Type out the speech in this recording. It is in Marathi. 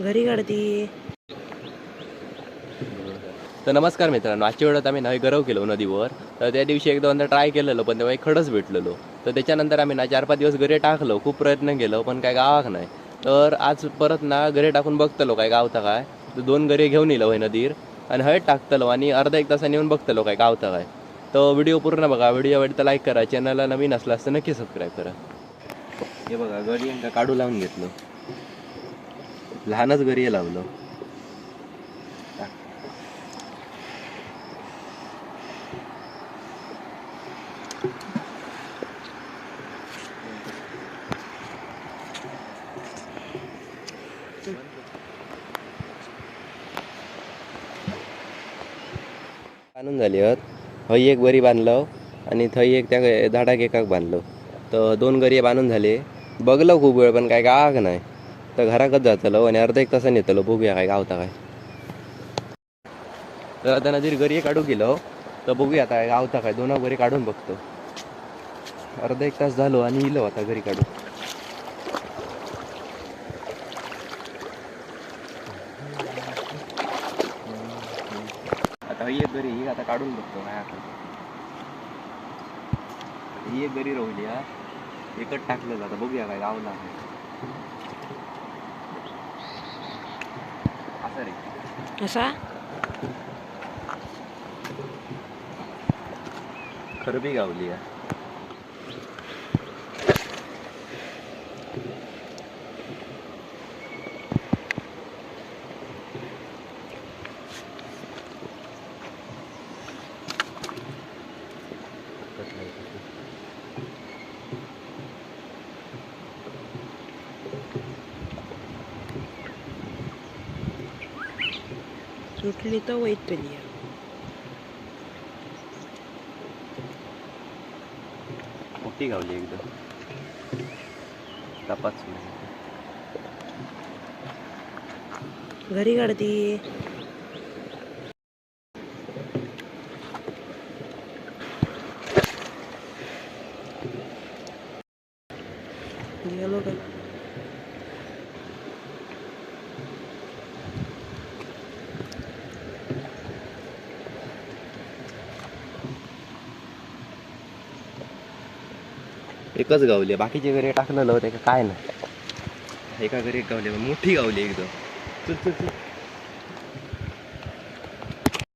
घरी काढती. तर नमस्कार मित्रांनो आजच्या वेळात आम्ही नवी गरव केलो नदीवर. तर त्या दिवशी एक दोनदा ट्राय केलेलो पण तेव्हा एक खडच भेटलेलो. तर त्याच्यानंतर आम्ही ना चार पाच दिवस घरी टाकलो खूप प्रयत्न केलो पण काय गावाक नाही. तर आज परत ना घरी टाकून बघतलो काय गावता काय. तर दोन गरे घेऊन येलो होय नदीर आणि हळद टाकतलो आणि अर्धा एक तासाने येऊन बघतलो काय गावता काय. तर व्हिडिओ पूर्ण बघा व्हिडिओ आवडता लाईक करा चॅनलला नवीन असला असतं नक्की सबस्क्राईब करा. हे बघा गडी काढू लावून घेतलो. लहानच घरी लावलं. बांधून झाली हत हय एक बरी बांधलं आणि थंय एक त्या झाडाक एकाक बांधलो. तर दोन गरी बांधून झाले. बघलं खूप वेळ पण काय गावाक नाही. तर घराकच जातलो आणि अर्धा एक तासाने येतलो. बघूया काय गावता काय. तर आता नदीर गरी काढू गेलो. तर बघूया आता काय गावता काय. दोन घरी काढून बघतो. अर्धा एक तास झालो आणि इलो आता घरी काढू आता ही एक आता काढून बघतो काय आता. ही एक गरी रोवली हा एकच टाकलं जातं बघूया काय गावला काय असं असा खरबी गावली आहे. सुटली तर वैत पेली मोठी गावली एकदम तपास घरी काढती गेलो का एकच गावली बाकीचे घरी टाकलेलं होते का काय नाही? एका घरी एक गावली मोठी गावली एकदम. चल चल चल.